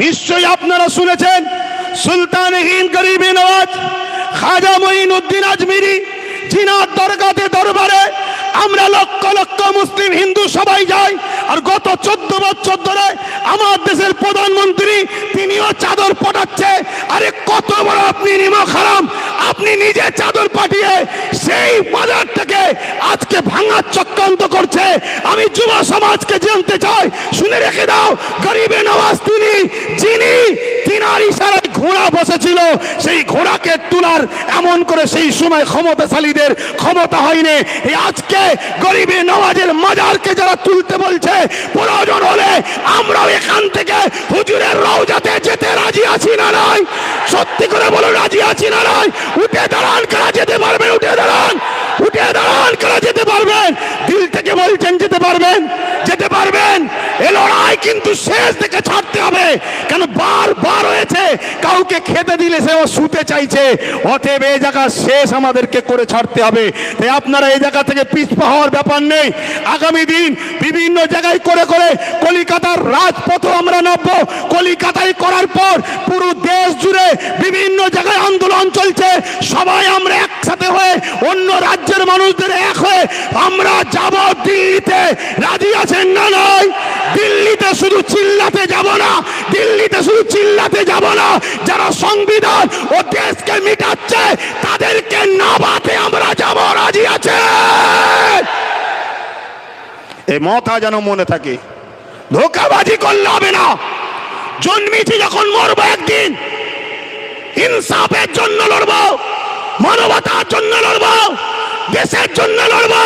নিশ্চয়ই আপনারা শুনেছেন সুলতান হিন্দ গরিবে নওয়াজ, খাজা মঈন উদ্দিন আজমিরি, জিনার দরগাতে দরবারে আমরা লক্ষ লক্ষ মুসলিম হিন্দু সবাই যাই, আর গত চোদ্দ বছর ধরে আমার দেশের প্রধানমন্ত্রী তিনিও চাদর পটাচ্ছে। আরে কত বড় আপনি নিমক হারাম আপনি নিজে চাদর পাঠিয়ে সেই বাজারটাকে আজকে ভাঙার চক্রান্ত করছে। আমি যুব সমাজকে জানতে চাই, শুনে রেখে দাও, গরিবে নওয়াজ ঘোড়া বসেছিল, সেই ঘোড়াকে তোলার এমন করে সেই সময় ক্ষমতাশালীদের ক্ষমতা হয়নি। আজকে গরিবে নওয়াজের মাজারকে যারা তুলতে বলছে, প্রয়োজন হলে আমরাও এখান থেকে হুজুরের রওজাতে যেতে রাজি আছি না নাই? সত্যি করে বলো, রাজি আছি না নাই? উঠে দাঁড়ান, কারা যেতে পারবেন? উঠে দাঁড়ান উঠে দাঁড়ান, কারা যেতে পারবেন? দিল থেকে বলছেন, যেতে পারবেন? যেতে পারবেন? এ লড়াই কিন্তু শেষ থেকে ছাড়তে হবে। কেন বার বার হয়েছে? কাউকে খেতে দিলে সে ও শুতে চাইছে। অতএব এই জায়গা শেষ আমাদেরকে করে ছাড়তে হবে। তাই আপনারা এই জায়গা থেকে পিছপা হওয়ার ব্যাপার নেই। আগামী দিন বিভিন্ন জায়গায় করে করে কলিকাতার রাজপথ আমরা নামবো। কলিকাতায় করার পর পুরো দেশ জুড়ে বিভিন্ন জায়গায় আন্দোলন চলছে। সবাই আমরা একসাথে হয়ে, অন্য রাজ্যের মানুষদের এক হয়ে আমরা যাব দিল্লিতে। রাজি আছেন না নয় দিল্লিতে শুধু চিল্লাতে যাব না। দিল্লিতে শুধু চিল্লাতে যাব না যারা সংবিধান ও দেশকে মিটাচ্ছে, তাদেরকে নাবাতে আমরা যাব, রাজি আছে? এই মতা যেন মনে থাকে, ধোকাবাজি করলে হবে না। জন্মেছি যখন মরবো একদিন, ইনসাফের জন্য লড়বো, মানবতার জন্য লড়বো, দেশের জন্য লড়বো,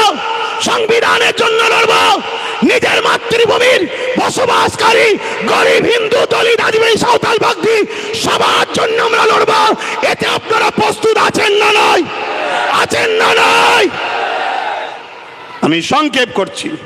সংবিধানের জন্য লড়বো নিজের মাতৃভূমির বসবাসকারী গরিব হিন্দু দলিত আদিবাসী সাঁওতাল বাগদি, সবার জন্য আমরা লড়ব। এতে আপনারা প্রস্তুত আছেন না নয় আছেন না নয় আমি সংক্ষেপ করছি।